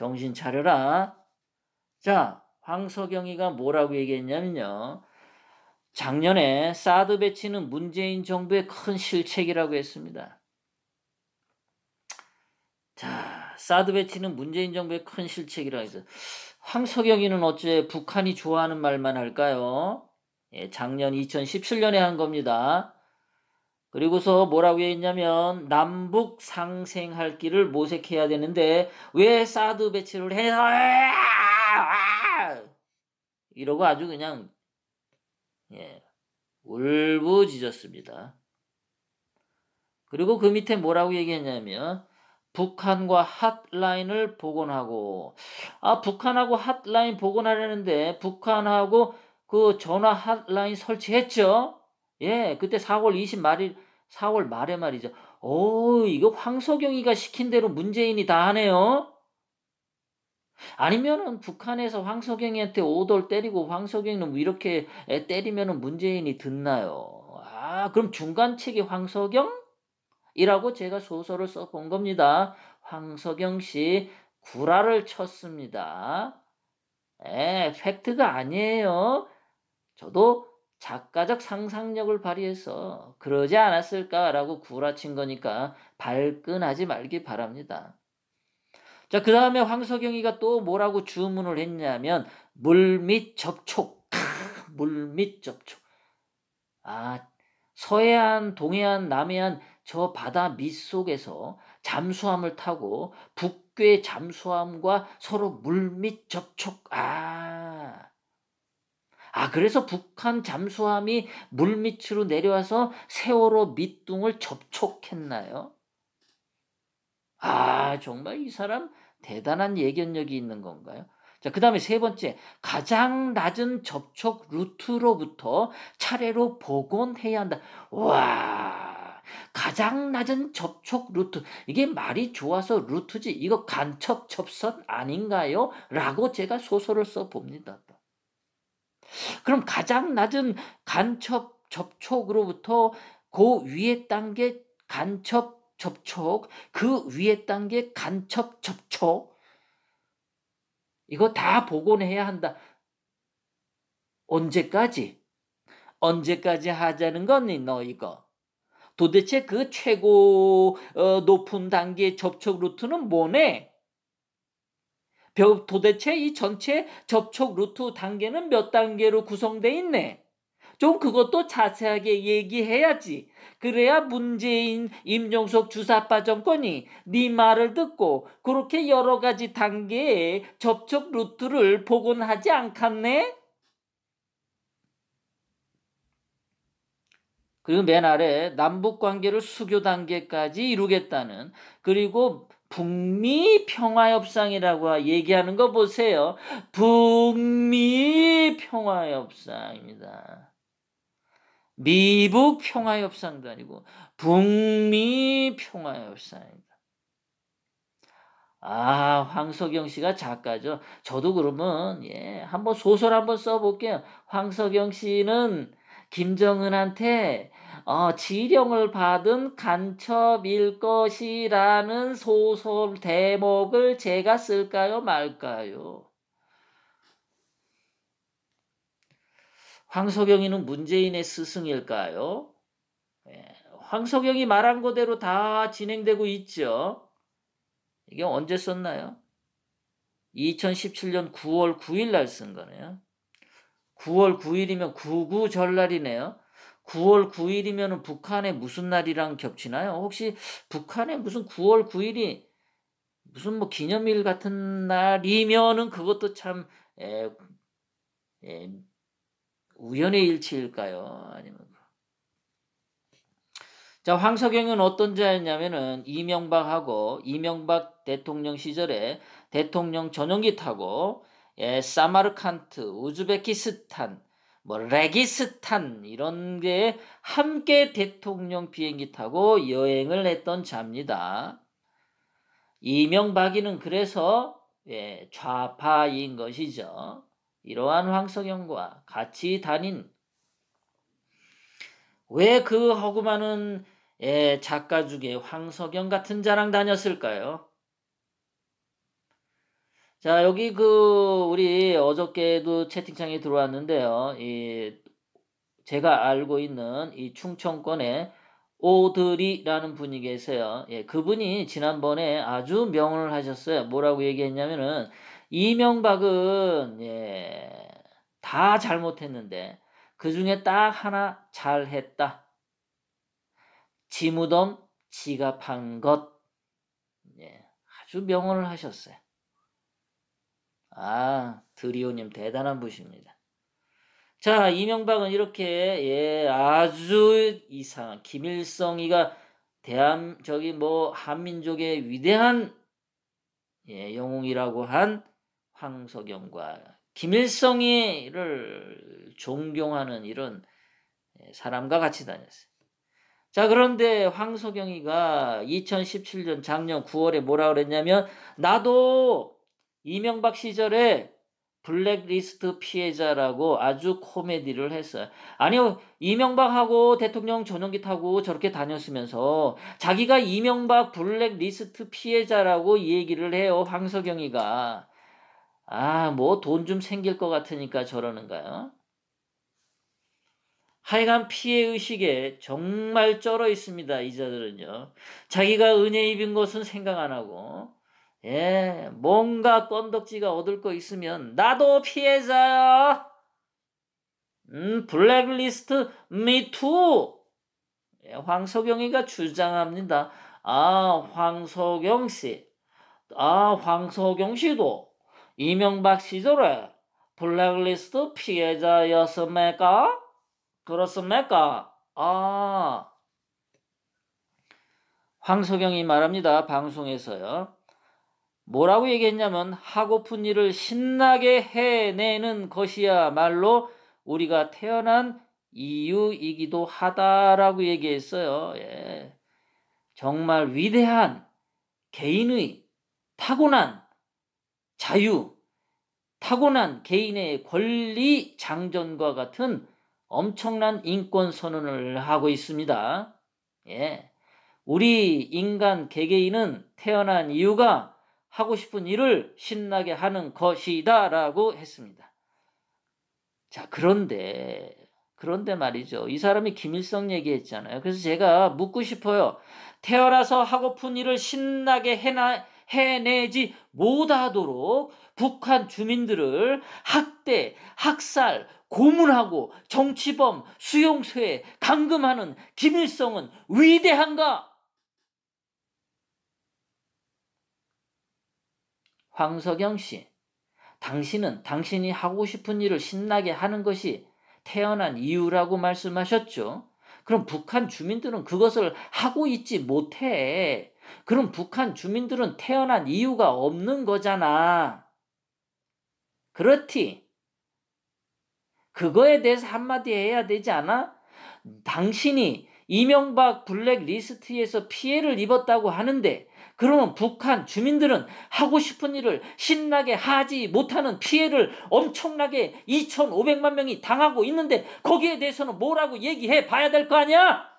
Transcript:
정신 차려라. 자, 황석영이가 뭐라고 얘기했냐면요. 작년에 사드 배치는 문재인 정부의 큰 실책이라고 했습니다. 자, 사드 배치는 문재인 정부의 큰 실책이라고 해서 황석영이는 어째 북한이 좋아하는 말만 할까요? 예, 작년 2017년에 한 겁니다. 그리고서 뭐라고 했냐면 남북 상생할 길을 모색해야 되는데 왜 사드 배치를 해서 이러고 아주 그냥 예, 울부짖었습니다. 그리고 그 밑에 뭐라고 얘기했냐면 북한과 핫라인을 복원하고 아 북한하고 핫라인 복원하려는데 북한하고 그 전화 핫라인 설치했죠. 예, 그때 4월 20 말일 4월 말에 말이죠. 오, 이거 황석영이가 시킨 대로 문재인이 다 하네요. 아니면은 북한에서 황석영이한테 오돌 때리고 황석영은 이렇게 때리면은 문재인이 듣나요? 아, 그럼 중간책이 황석영? 이라고 제가 소설을 써본 겁니다. 황석영 씨 구라를 쳤습니다. 에, 팩트가 아니에요. 저도 작가적 상상력을 발휘해서 그러지 않았을까라고 구라친 거니까 발끈하지 말기 바랍니다. 자, 그 다음에 황석영이가 또 뭐라고 주문을 했냐면, 물및 접촉. 물및 접촉. 아, 서해안, 동해안, 남해안 저 바다 밑 속에서 잠수함을 타고 북괴 잠수함과 서로 물및 접촉. 아. 아, 그래서 북한 잠수함이 물 밑으로 내려와서 세월호 밑둥을 접촉했나요? 아, 정말 이 사람 대단한 예견력이 있는 건가요? 자, 그 다음에 세 번째, 가장 낮은 접촉 루트로부터 차례로 복원해야 한다. 와, 가장 낮은 접촉 루트. 이게 말이 좋아서 루트지. 이거 간첩 접선 아닌가요? 라고 제가 소설을 써 봅니다. 그럼 가장 낮은 간첩 접촉으로부터 그 위에 단계 간첩 접촉, 그 위에 단계 간첩 접촉, 이거 다 복원해야 한다. 언제까지? 언제까지 하자는 거니, 너 이거? 도대체 그 최고 어, 높은 단계 접촉 루트는 뭐네? 도대체 이 전체 접촉 루트 단계는 몇 단계로 구성돼 있네? 좀 그것도 자세하게 얘기해야지. 그래야 문재인 임종석 주사파 정권이 네 말을 듣고 그렇게 여러 가지 단계의 접촉 루트를 복원하지 않겠네? 그리고 맨 아래 남북 관계를 수교 단계까지 이루겠다는 그리고 북미 평화협상이라고 얘기하는 거 보세요. 북미 평화협상입니다. 미북 평화협상도 아니고 북미 평화협상입니다. 아, 황석영 씨가 작가죠. 저도 그러면 예, 한번 소설 한번 써볼게요. 황석영 씨는 김정은한테 어, 지령을 받은 간첩일 것이라는 소설 대목을 제가 쓸까요, 말까요? 황석영이는 문재인의 스승일까요? 예, 황석영이 말한 거대로 다 진행되고 있죠. 이게 언제 썼나요? 2017년 9월 9일 날 쓴 거네요. 9월 9일이면 99 전날이네요. 9월 9일이면 북한의 무슨 날이랑 겹치나요? 혹시 북한의 무슨 9월 9일이 무슨 뭐 기념일 같은 날이면은 그것도 참 에, 에, 우연의 일치일까요? 아니면 자 황석영은 어떤 자였냐면은 이명박하고 이명박 대통령 시절에 대통령 전용기 타고 예, 사마르칸트, 우즈베키스탄, 뭐 레기스탄 이런 게 함께 대통령 비행기 타고 여행을 했던 자입니다. 이명박이는 그래서 예, 좌파인 것이죠. 이러한 황석영과 같이 다닌 왜 그 허구 많은 예, 작가 중에 황석영 같은 자랑 다녔을까요? 자, 여기 그, 우리 어저께도 채팅창에 들어왔는데요. 이, 제가 알고 있는 이 충청권에 오드리라는 분이 계세요. 예, 그분이 지난번에 아주 명언을 하셨어요. 뭐라고 얘기했냐면은, 이명박은, 예, 다 잘못했는데, 그 중에 딱 하나 잘했다. 지무덤 지갑한 것. 예, 아주 명언을 하셨어요. 아, 드리오님 대단한 분입니다. 자, 이명박은 이렇게 예, 아주 이상한 김일성이가 대한 저기 뭐 한민족의 위대한 예, 영웅이라고 한 황석영과 김일성이를 존경하는 이런 예, 사람과 같이 다녔어요. 자, 그런데 황석영이가 2017년 작년 9월에 뭐라 그랬냐면 나도 이명박 시절에 블랙리스트 피해자라고 아주 코미디를 했어요. 아니요, 이명박하고 대통령 전용기 타고 저렇게 다녔으면서 자기가 이명박 블랙리스트 피해자라고 얘기를 해요, 황석영이가. 아, 뭐 돈 좀 생길 것 같으니까 저러는가요? 하여간 피해의식에 정말 쩔어 있습니다, 이자들은요. 자기가 은혜 입은 것은 생각 안 하고, 예, 뭔가 건덕지가 얻을 거 있으면 나도 피해자야. 음, 블랙리스트 미투. 예, 황석영이가 주장합니다. 아, 황석영 씨. 아, 황석영 씨도 이명박 시절에 블랙리스트 피해자였습니까? 그렇습니까? 아. 황석영이 말합니다. 방송에서요. 뭐라고 얘기했냐면 하고픈 일을 신나게 해내는 것이야말로 우리가 태어난 이유이기도 하다라고 얘기했어요. 예. 정말 위대한 개인의 타고난 자유, 타고난 개인의 권리 장전과 같은 엄청난 인권 선언을 하고 있습니다. 예. 우리 인간 개개인은 태어난 이유가 하고 싶은 일을 신나게 하는 것이다 라고 했습니다. 자, 그런데, 그런데 말이죠. 이 사람이 김일성 얘기했잖아요. 그래서 제가 묻고 싶어요. 태어나서 하고픈 일을 신나게 해나, 해내지 못하도록 북한 주민들을 학대, 학살, 고문하고 정치범, 수용소에 감금하는 김일성은 위대한가? 황석영 씨, 당신은 당신이 하고 싶은 일을 신나게 하는 것이 태어난 이유라고 말씀하셨죠. 그럼 북한 주민들은 그것을 하고 있지 못해. 그럼 북한 주민들은 태어난 이유가 없는 거잖아. 그렇지. 그거에 대해서 한마디 해야 되지 않아? 당신이 이명박 블랙리스트에서 피해를 입었다고 하는데 그러면 북한 주민들은 하고 싶은 일을 신나게 하지 못하는 피해를 엄청나게 2,500만 명이 당하고 있는데 거기에 대해서는 뭐라고 얘기해 봐야 될 거 아니야?